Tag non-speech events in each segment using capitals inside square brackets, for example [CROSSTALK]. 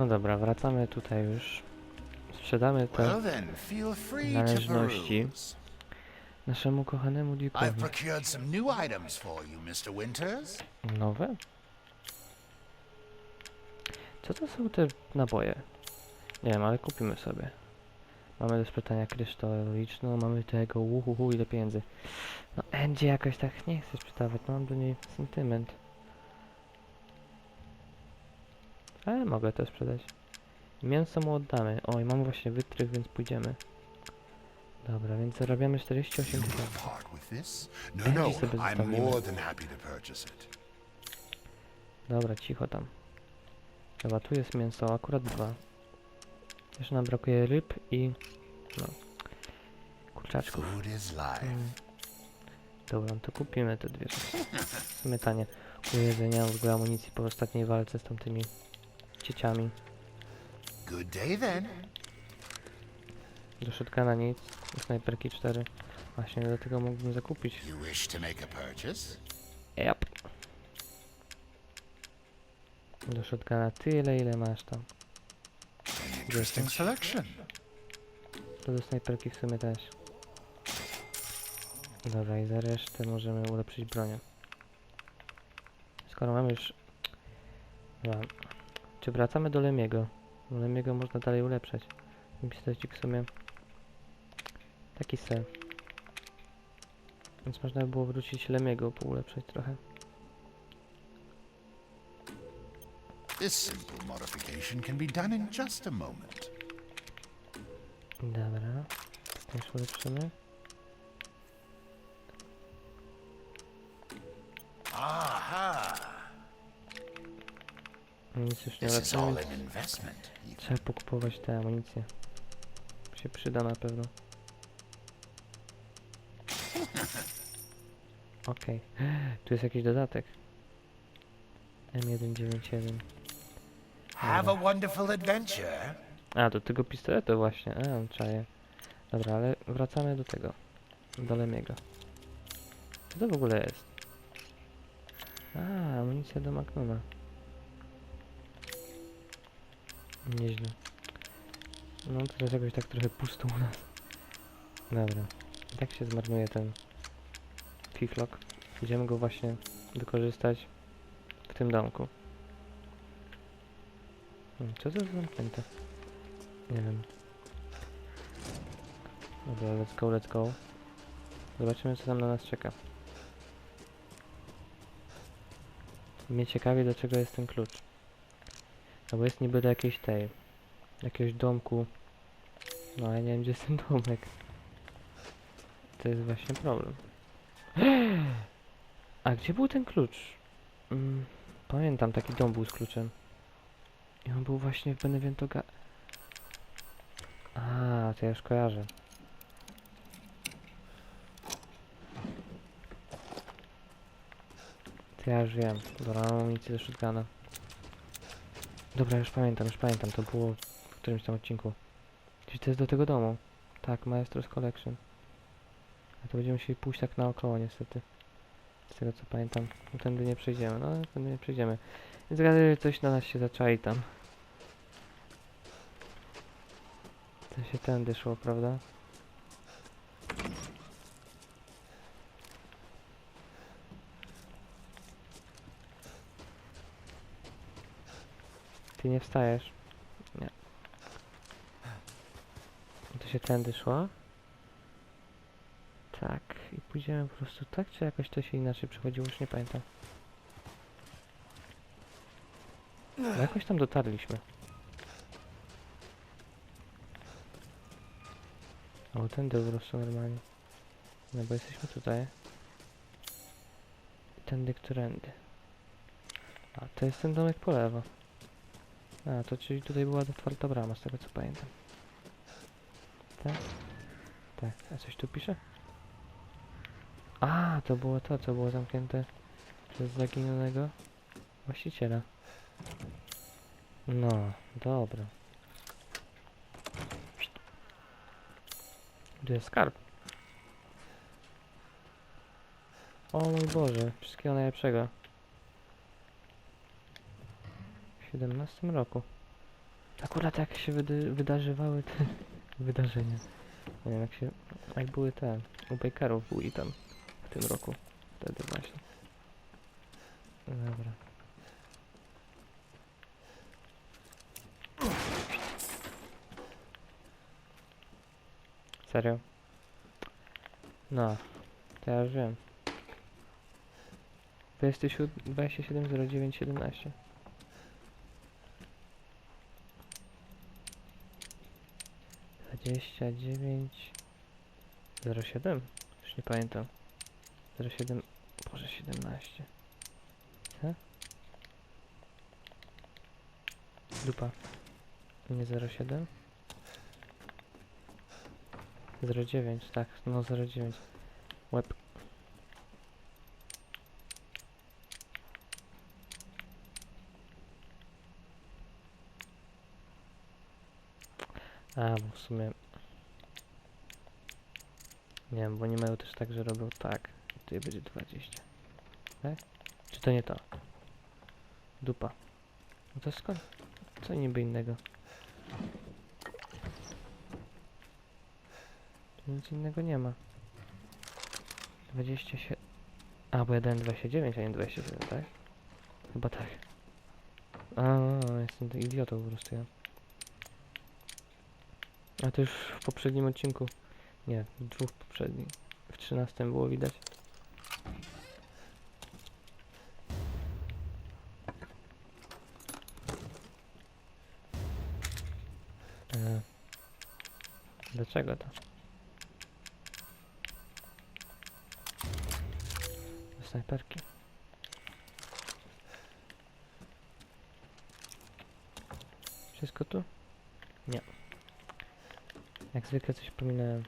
No dobra, wracamy tutaj już. Sprzedamy te należności naszemu kochanemu. Winters. Nowe? Co to są te naboje? Nie wiem, ale kupimy sobie. Mamy do sprzedania krystaliczną, mamy tego, uhuhu, ile pieniędzy. No, Endzie jakoś tak nie chcę sprzedawać, no mam do niej sentyment. Ale mogę to sprzedać. Mięso mu oddamy. Oj, mamy właśnie wytrych, więc pójdziemy. Dobra, więc zarabiamy 48 You will tysięcy. No, no, sobie. Dobra, cicho tam. Dobra, tu jest mięso, akurat dwa. Jeszcze nam brakuje ryb i... no... kurczaczków. Food is life. Mm. Dobra, to kupimy te dwie rzeczy. W sumie tanie. U jedzenia, w ogóle amunicji po ostatniej walce z tamtymi dzieciami. Good day then. Do shotguna nic, do snajperki 4. Właśnie, do tego mógłbym zakupić. You wish to make a purchase? Yep. Do shotguna tyle, ile masz tam. Interesting selection. To do snajperki w sumie też. Dobra, i za resztę możemy ulepszyć bronię. Skoro mamy już... Dobra. Czy wracamy do Lemiego? Do Lemiego można dalej ulepszać. Ten pistolcik w sumie... Taki se. Więc można by było wrócić Lemiego, poulepszać trochę. This simple modification can be done in just a moment. Dobra. Też ulepszymy. Nic już nie. You Trzeba pokupować tę amunicję. Się przyda na pewno. [LAUGHS] Okej. Tu jest jakiś dodatek. M197. Have a wonderful adventure. A, do tego pistoletu właśnie. A, on czaje. Dobra, ale wracamy do tego. Do Lemiego. Co to w ogóle jest? A, amunicja do Magnuma. Nieźle. No teraz jakoś tak trochę pusto u nas. Dobra. I tak się zmarnuje ten fiflock. Idziemy go właśnie wykorzystać w tym domku. Hmm, co to jest zamknięte? Nie wiem. Dobra, let's go, let's go. Zobaczymy co tam na nas czeka. Mnie ciekawi dlaczego jest ten klucz. No bo jest niby do jakiejś tej... Jakiegoś domku. No ale nie wiem gdzie jest ten domek. To jest właśnie problem. [GASPS] A gdzie był ten klucz? Mm, pamiętam taki dom był z kluczem. I on był właśnie w Beneventoga... A, to ja już kojarzę. To ja już wiem. Dobra, mam amunicję do shotguna. Dobra, już pamiętam, już pamiętam. To było w którymś tam odcinku. Czyli to jest do tego domu. Tak, Maestro's Collection. A to będziemy musieli pójść tak naokoło niestety. Z tego co pamiętam. No, tędy nie przejdziemy. No, tędy nie przejdziemy. Więc raczej coś na nas się zaczai tam. To się tędy szło, prawda? Ty nie wstajesz? Nie. To się tędy szło? Tak. I pójdziemy po prostu tak, czy jakoś to się inaczej przechodziło? Już nie pamiętam. No jakoś tam dotarliśmy. O, tędy po prostu normalnie. No bo jesteśmy tutaj. Tędy, którędy. A, to jest ten domek po lewo. A, to czyli tutaj była otwarta brama, z tego co pamiętam. Tak? Tak, a coś tu pisze? A, to było to, co było zamknięte przez zaginionego właściciela. No, dobra. Tu jest skarb. O mój Boże, wszystkiego najlepszego. W 17 roku. Akurat jak się wydy- wydarzywały te [LAUGHS] wydarzenia. Nie wiem jak się... jak były te... u Bakerów był i tam w tym roku. Wtedy właśnie. Dobra. Serio? No, to ja już wiem. 270917 29 07 Już nie pamiętam. 07 Boże 17 Co? Dupa. Nie 07 09 tak no 09 Łeb A, bo w sumie... Nie wiem, bo nie mają też tak, że robią tak. I tutaj będzie 20. Tak? Czy to nie to? Dupa. No to skąd? Co niby innego? Tu nic innego nie ma. 27... A, bo ja dałem 29, a nie 27, tak? Chyba tak. A, jestem idiotą po prostu ja. A to już w poprzednim odcinku. Nie, w dwóch poprzednich. W trzynastym było widać. E, dlaczego to? Snajperki. Wszystko tu? Nie. Jak zwykle coś pominąłem.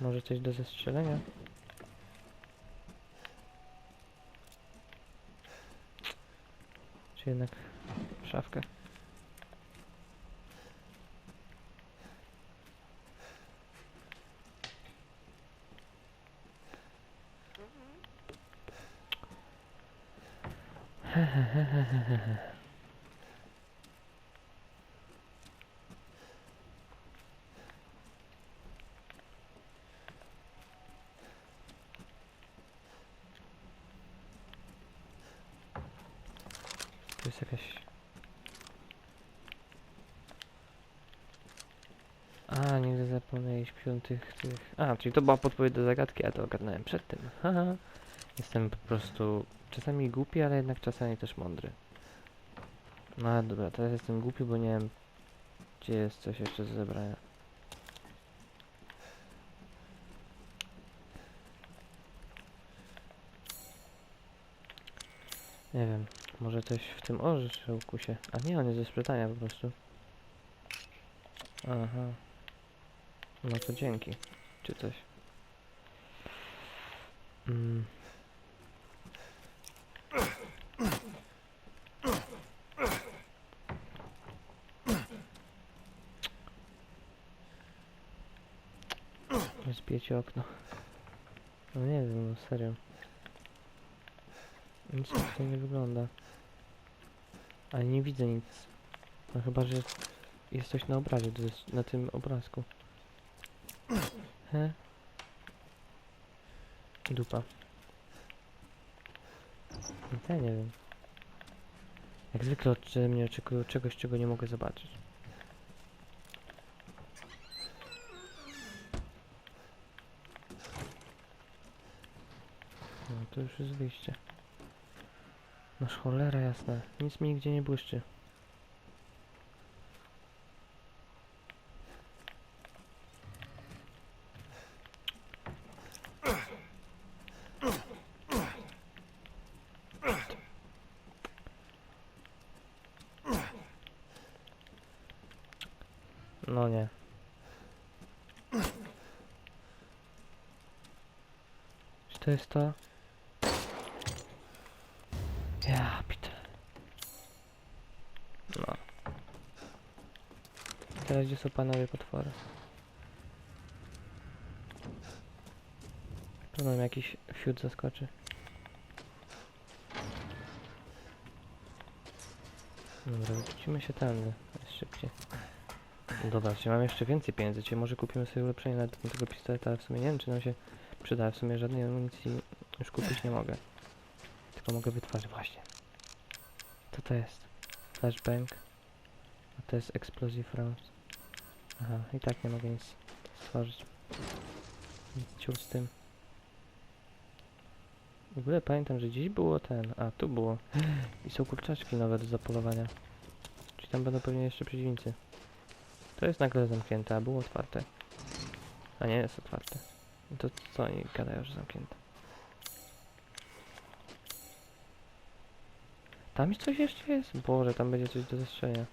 Może coś do zestrzelenia? Czy jednak szafkę? Tu jest jakaś... A, nigdy zapomnieli śpią tych, tych... A, czyli to była podpowiedź do zagadki, a to ogarnąłem przed tym. [LAUGHS] Haha. Jestem po prostu czasami głupi, ale jednak czasami też mądry. No ale dobra, teraz jestem głupi, bo nie wiem, gdzie jest coś jeszcze do zebrania. Nie wiem, może coś w tym orzełku się... A nie, on jest ze sprytania po prostu. Aha. No to dzięki. Czy coś. Mm. Zbijecie okno. No nie wiem, no serio. Nic tutaj nie wygląda. Ale nie widzę nic. No chyba, że jest coś na obrazie, na tym obrazku. He? Dupa. No ja nie wiem. Jak zwykle od mnie oczekują czegoś, czego nie mogę zobaczyć. No to już jest wyjście. Masz cholera jasna. Nic mi nigdzie nie błyszczy. No nie. Czy to jest to? Teraz gdzie są panowie potwory? Tu jakiś fiut zaskoczy. Dobra, wrócimy się tędy. Jest szybciej. Dobra, czyli mam jeszcze więcej pieniędzy, czyli może kupimy sobie ulepszenie na tego pistoleta, ale w sumie nie wiem, czy nam się przyda. W sumie żadnej amunicji już kupić nie mogę. Tylko mogę wytwarzać. Właśnie. Co to jest? Flashbang. A to jest explosive rounds. Aha, i tak nie mogę nic stworzyć. Nic z tym. W ogóle pamiętam, że gdzieś było ten, a tu było. I są kurczaczki nowe do zapolowania. Czyli tam będą pewnie jeszcze przeciwnicy. To jest nagle zamknięte, a było otwarte. A nie jest otwarte. No To co oni gadają, że zamknięte? Tam coś jeszcze jest? Boże, tam będzie coś do zestrzelenia.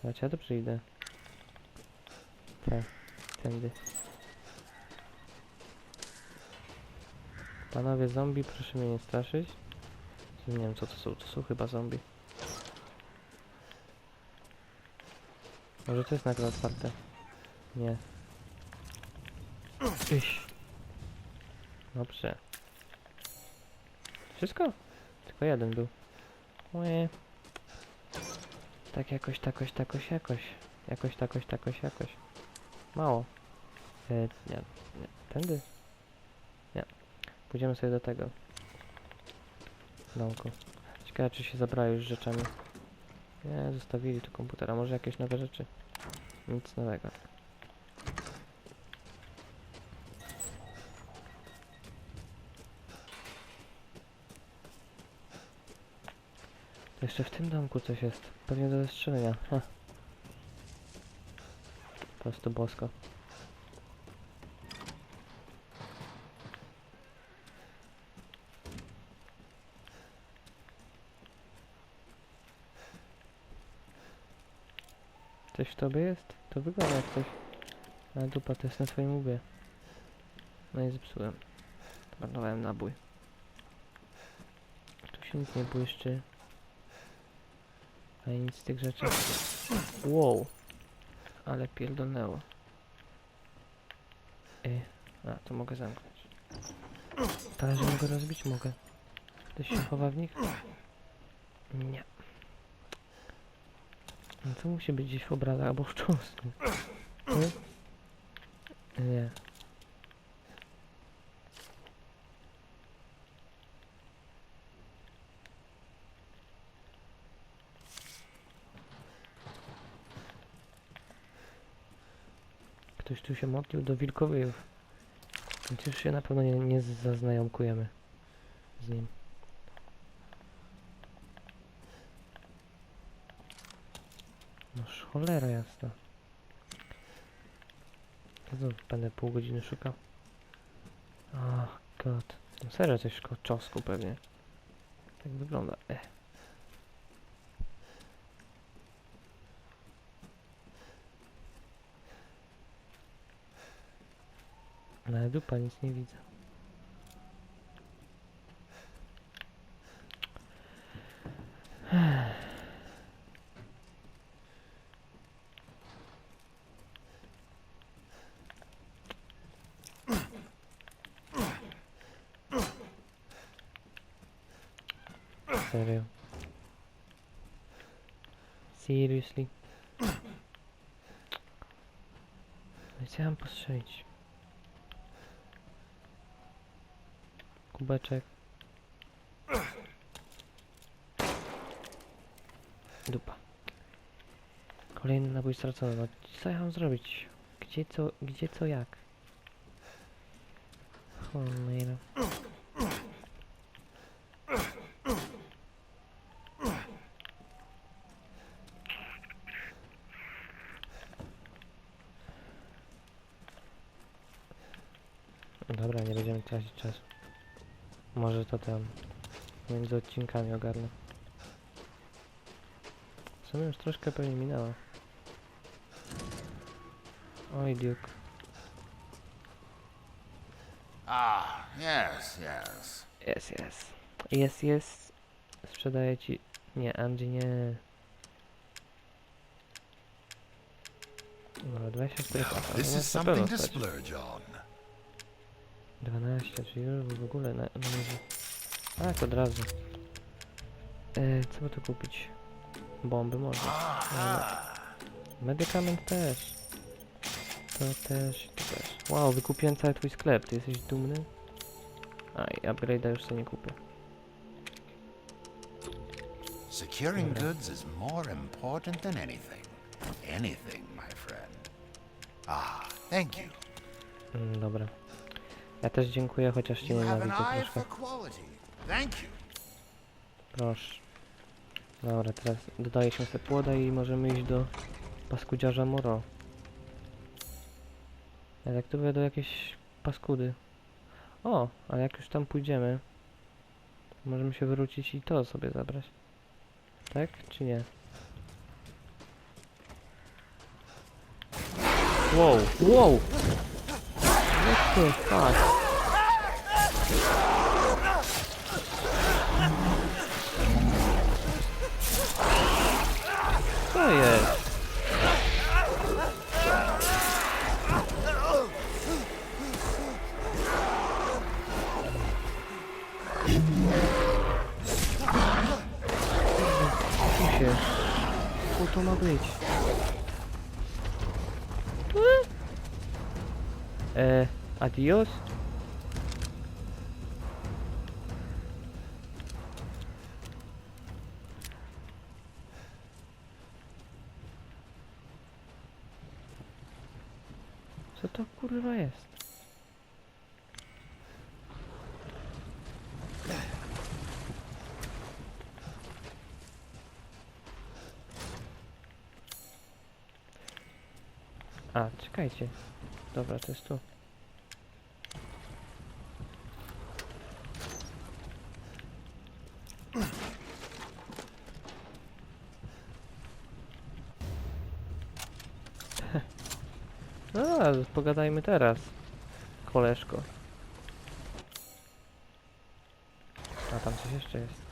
Znaczy ja dobrze idę. Tak, tędy. Panowie zombie, proszę mnie nie straszyć. Nie wiem co to są, to są chyba zombie. Może to jest nagle otwarte? Nie. Iś. Dobrze. Wszystko? Tylko jeden był. Ue. Tak jakoś, takoś, takoś, jakoś. Jakoś, takoś, takoś, jakoś. Mało. E, nie, nie. Tędy? Nie. Pójdziemy sobie do tego. Domku. Ciekawe, czy się zabrali już rzeczami. Nie, zostawili tu komputera. Może jakieś nowe rzeczy? Nic nowego. Jeszcze w tym domku coś jest. Pewnie do zestrzelenia. Ha. Po prostu bosko. Coś w tobie jest? To wygląda jak coś. Ale dupa, to jest na twoim łbie. No i zepsułem. Zmarnowałem nabój. Tu się nic nie błyszczy. A nic z tych rzeczy. Wow. Ale pierdolnęło. Ej. A, to mogę zamknąć. Talerze mogę rozbić? Mogę. Ktoś się chowa w nich? Nie. No to musi być gdzieś w obrazach albo w cząstku. Nie? Nie. Ktoś tu się modlił do wilkowyjów. Już się na pewno nie, nie zaznajomkujemy z nim. Noż cholera jasna. Ja znowu będę pół godziny szukał. Ach, god. No serio coś koło czosku pewnie. Tak wygląda. E. Ale dupa, nic nie widzę. Serio. Seriously. No Chciałem postrzelić. Kubeczek. Dupa. Kolejny nabój stracony. No co ja mam zrobić? Gdzie co, gdzie co jak? Cholera. Dobra, nie będziemy tracić czasu. Może to tam między odcinkami ogarnę. W sumie już troszkę pewnie minęło. Oj, Duke. Ah, yes, yes. Jest, jest. Jest, jest. Sprzedaję ci... Nie, Angie, nie. Dobra, 24 Now, pasa. this no is something to splurge on. 12, czyli już w ogóle na, na razie. Tak, od razu. E, co by tu kupić? Bomby można. Ale Medykament też. To też, to też. Wow, wykupiłem cały twój sklep. Ty jesteś dumny? A i upgrade'a już sobie nie kupię. Securing goods is more important than anything. Anything, my friend. Ah, thank you. Mm, dobra. Ja też dziękuję, chociaż cię nienawidzę troszkę. Proszę. Dobra, teraz dodaję się sobie płoda i możemy iść do paskudziarza Moro. Ale jak to do jakieś paskudy. O, a jak już tam pójdziemy, możemy się wrócić i to sobie zabrać. Tak, czy nie? Wow, wow! Oh God. E, adios? Co to kurwa jest? A, czekajcie. Dobra, to jest tu. No dobra, teraz, koleżko. A tam coś jeszcze jest.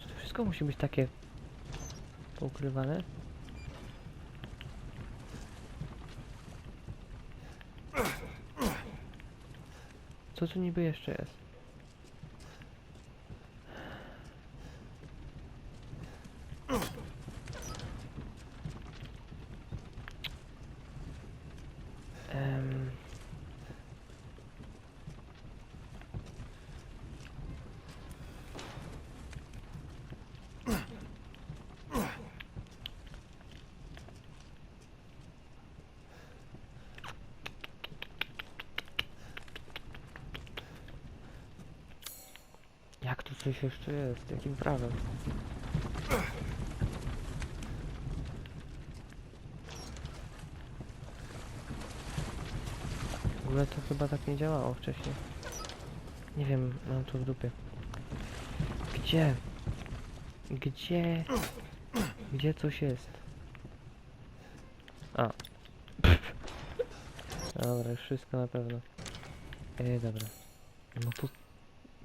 Czy to wszystko musi być takie poukrywane? Co tu niby jeszcze jest? Em. Jak tu coś jeszcze jest? Jakim prawem? Ogóle to chyba tak nie działało wcześniej. Nie wiem, mam to w dupie. Gdzie? Gdzie? Gdzie coś jest? A. Dobra, już wszystko na pewno. Ej, dobra. No to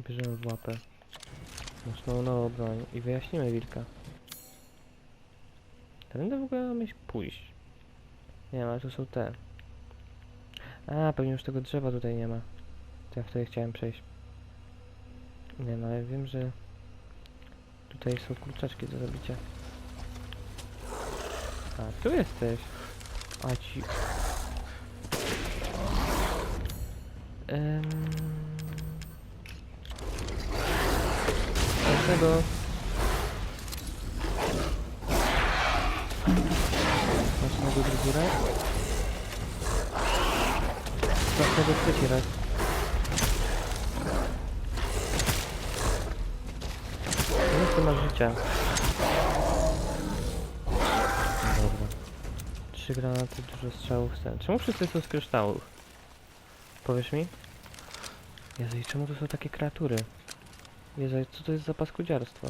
bierzemy w łapę. Naszą nową broń i wyjaśnimy wilka. Tędy w ogóle myśl pójść. Nie ale tu są te. A, pewnie już tego drzewa tutaj nie ma. Ja wtedy chciałem przejść. Nie no, ale wiem, że tutaj są kurczaczki do zabicia. A, tu jesteś. A ci... Ehm... Dlaczego? Masz na drugi? Dlaczego trzeci raz? Ile ty masz życia? Dobra. Trzy granaty, dużo strzałów. Sen. Czemu wszyscy są z kryształów? Powiesz mi? Jezu, i czemu to są takie kreatury? Jezu, co to jest za paskudziarstwo?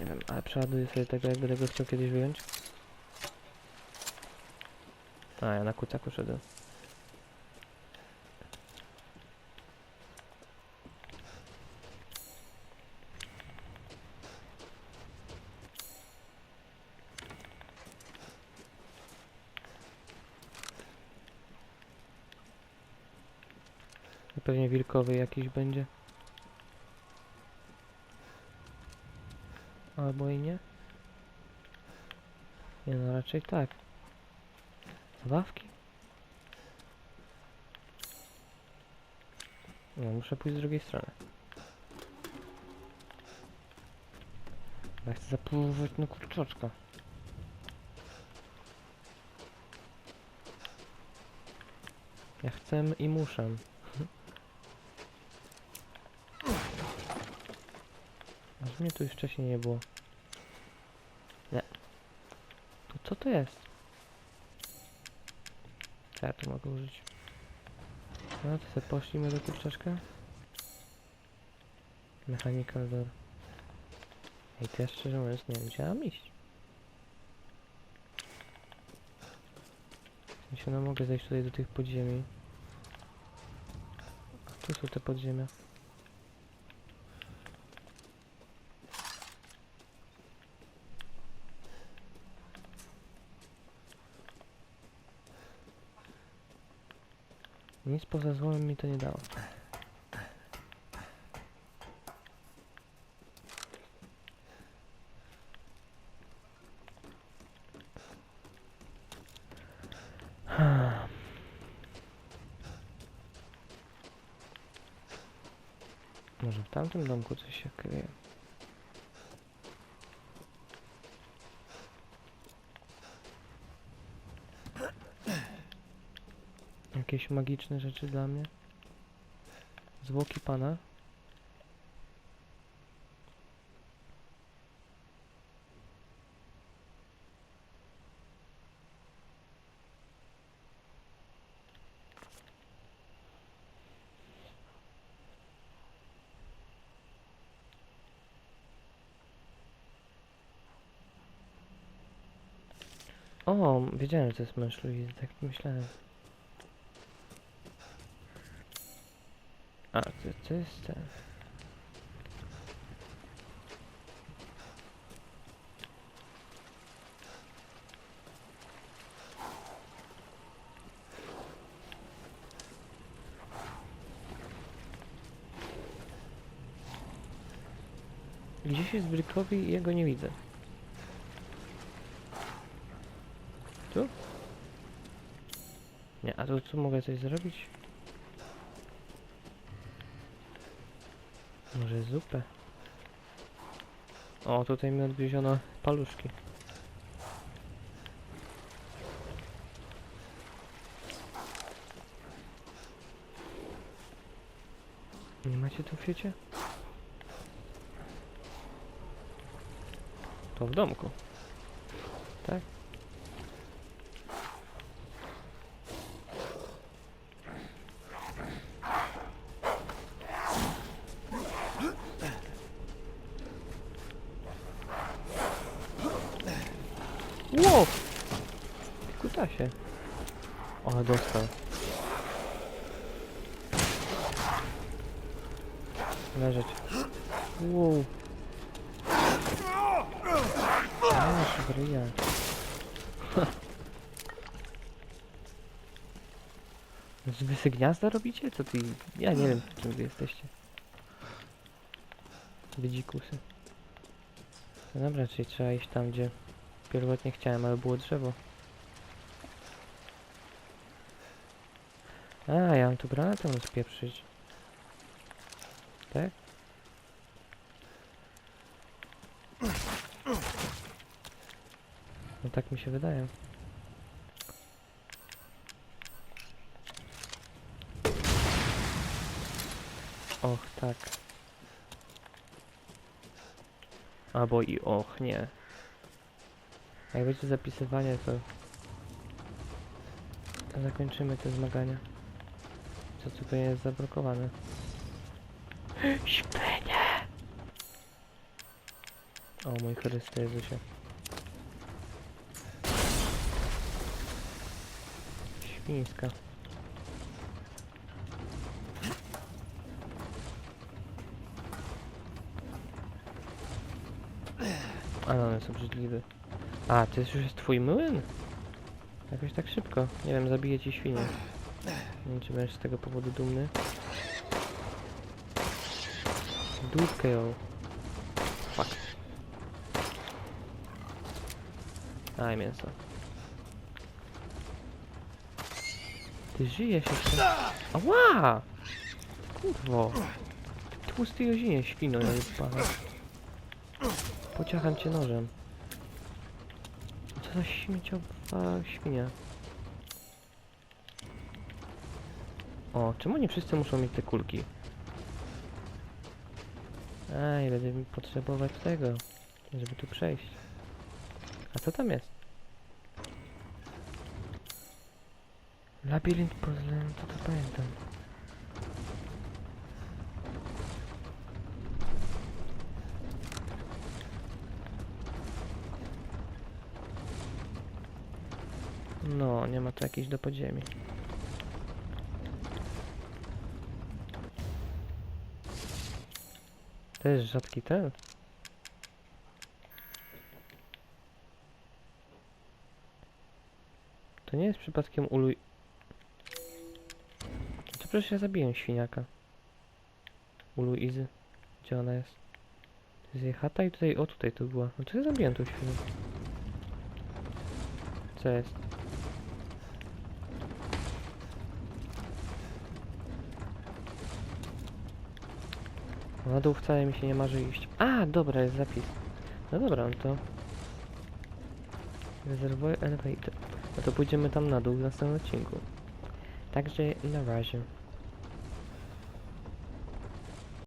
Nie wiem, ale przeładuję sobie tego, jak będę go chciał kiedyś wyjąć. A, ja na kucaku szedłem. Pewnie wilkowy jakiś będzie. Albo i nie? Nie no, raczej tak. Zabawki? No, muszę pójść z drugiej strony. Ja chcę zapływać na kurczaczka. Ja chcę i muszę. Aż mnie tu już wcześniej nie było. Nie. To co to jest? Ja tu mogę użyć? No to sobie poszliśmy do kurczaczka. Mechanical door. Ej, to ja szczerze mówiąc nie wiem gdzie mam iść. W no mogę zejść tutaj do tych podziemi. A tu są te podziemia. Nic poza złomem mi to nie dało. Może w tamtym domku coś się kryje. Magiczne rzeczy dla mnie? Zwłoki pana? O, wiedziałem, że to jest męż Louise, tak myślałem. A, to, to jest ten. Gdzieś jest Brickowi i jego nie widzę. Tu? Nie, a tu, tu mogę coś zrobić? Może zupę? O, tutaj mi odwieziono paluszki. Nie macie tu w siecie? To w domku. Tak? O, dostał. Leżeć. Wow. Aż bryja. [LAUGHS] Z wysy gniazda robicie? Co ty? Ja nie wiem, czym wy jesteście. Wydzikusy. No dobra, czyli trzeba iść tam, gdzie pierwotnie chciałem, ale było drzewo. A, ja mam tu granatem rozpieprzyć. Tak? No tak mi się wydaje. Och, tak. Albo i och, nie. Jak będzie zapisywanie, to... to zakończymy te zmagania. Co tutaj jest zablokowane? Śpienie! O mój Chryste Jezusie. Świńska. A no, one są brzydliwe. A, to jest już jest twój młyn? Jakoś tak szybko. Nie wiem, zabiję ci świnię. Nie wiem, będziesz z tego powodu dumny. dupkę ją. Fuck. Aj, mięso. Ty żyjesz jeszcze? Ała! Kurwo! Ty tłusty jozinie, świno, ja pana. Pociacham cię nożem. Co za śmieciowa świnia. O, czemu nie wszyscy muszą mieć te kulki? Ej, będę mi potrzebować tego, żeby tu przejść. A co tam jest? Labirynt puzzle, to to pamiętam. No, nie ma tu jakiejś do podziemi. To jest rzadki ten. To nie jest przypadkiem uluj... To przecież ja zabiłem świniaka. Ulu Izy. Gdzie ona jest? To jest jej chata i tutaj, o tutaj to była. No to ja zabiłem tą świnię. Co jest? Na dół wcale mi się nie marzy iść. A, dobra, jest zapis. No dobra, no to... Rezerwuję elevator. No to pójdziemy tam na dół w następnym odcinku. Także na razie.